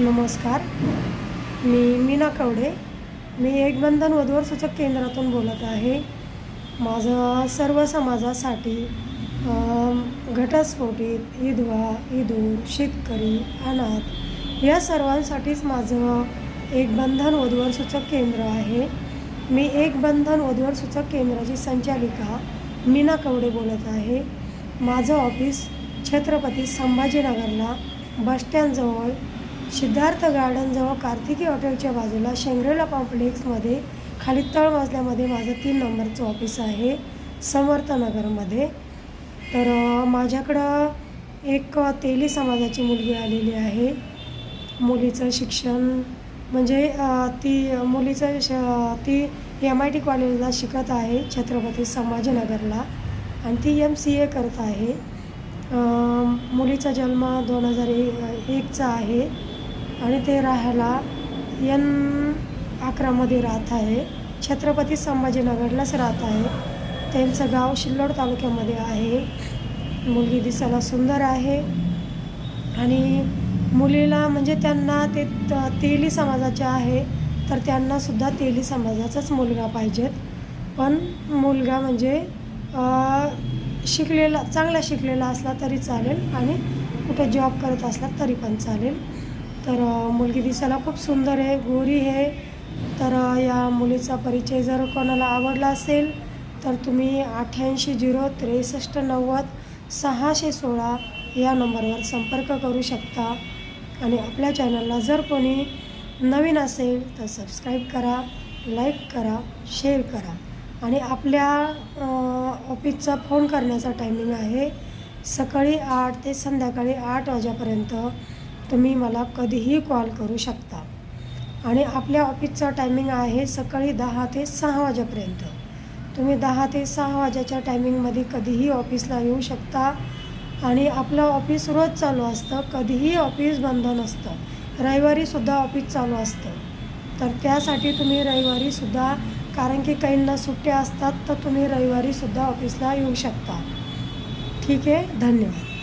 नमस्कार. मी मीना कवडे. मी एक बंधन वधूवर सूचक केंद्रातून बोलत आहे. माझं सर्व समाजासाठी घटस्फोटीत घटस्फोटित ईदूर शेतकरी अनाथ या सर्वांसाठीच माझं एक बंधन वधूवर सूचक केंद्र आहे. मी एक बंधन वधूवर सूचक केंद्राची संचालिका मीना कवडे बोलत आहे. माझं ऑफिस छत्रपती संभाजीनगरला बसस्टँडजवळ सिद्धार्थ गार्डनजवळ कार्तिकी हॉटेलच्या बाजूला शेंग्रेला कॉम्प्लेक्समध्ये खाली तळ मजल्यामध्ये माझं तीन नंबरचं ऑफिस आहे समर्थनगरमध्ये तर माझ्याकडं एक तेली समाजाची मुलगी आलेली आहे. मुलीचं शिक्षण म्हणजे ती मुलीचं श ती एम आय टी कॉलेजला शिकत आहे छत्रपती संभाजीनगरला. आणि ती एम सी ए करत आहे. मुलीचा जन्म दोन हजार ए एकचा आहे. आणि ते राहायला यन अकरामध्ये राहत आहे. छत्रपती संभाजीनगरलाच राहत आहे. त्यांचं गाव शिल्लोड तालुक्यामध्ये आहे. मुलगी दिसायला सुंदर आहे. आणि मुलीला म्हणजे त्यांना ते त- तेली समाजाचे आहे. तर त्यांनासुद्धा तेली समाजाचाच मुलगा पाहिजेत पण मुलगा म्हणजे शिकलेला चांगला शिकलेला असला तरी चालेल आणि कुठे जॉब करत असला तरी पण चालेल. तर मुलगी दिसायला खूप सुंदर आहे गोरी आहे. तर या मुलीचा परिचय जर कोणाला आवडला असेल तर तुम्ही अठ्ठ्याऐंशी झिरो त्रेसष्ट नव्वद सहाशे सोळा या नंबरवर संपर्क करू शकता. आणि आपल्या चॅनलला जर कोणी नवीन असेल तर सबस्क्राईब करा लाईक करा शेअर करा. आणि आपल्या ऑफिसचा फोन करण्याचा टायमिंग आहे सकाळी आठ ते संध्याकाळी आठ वाजेपर्यंत. तुम्ही मला कधीही कॉल करू शकता. आणि आपल्या ऑफिसचा टायमिंग आहे सकाळी दहा ते सहा वाजेपर्यंत. तुम्ही दहा ते सहा वाजेच्या टायमिंगमध्ये कधीही ऑफिसला येऊ शकता. आणि आपलं ऑफिस रोज चालू असतं कधीही ऑफिस बंद नसतं. रविवारीसुद्धा ऑफिस चालू असतं. तर त्यासाठी तुम्ही रविवारीसुद्धा कारण की काहींना सुट्ट्या असतात तर तुम्ही रविवारीसुद्धा ऑफिसला येऊ शकता. ठीक आहे? धन्यवाद.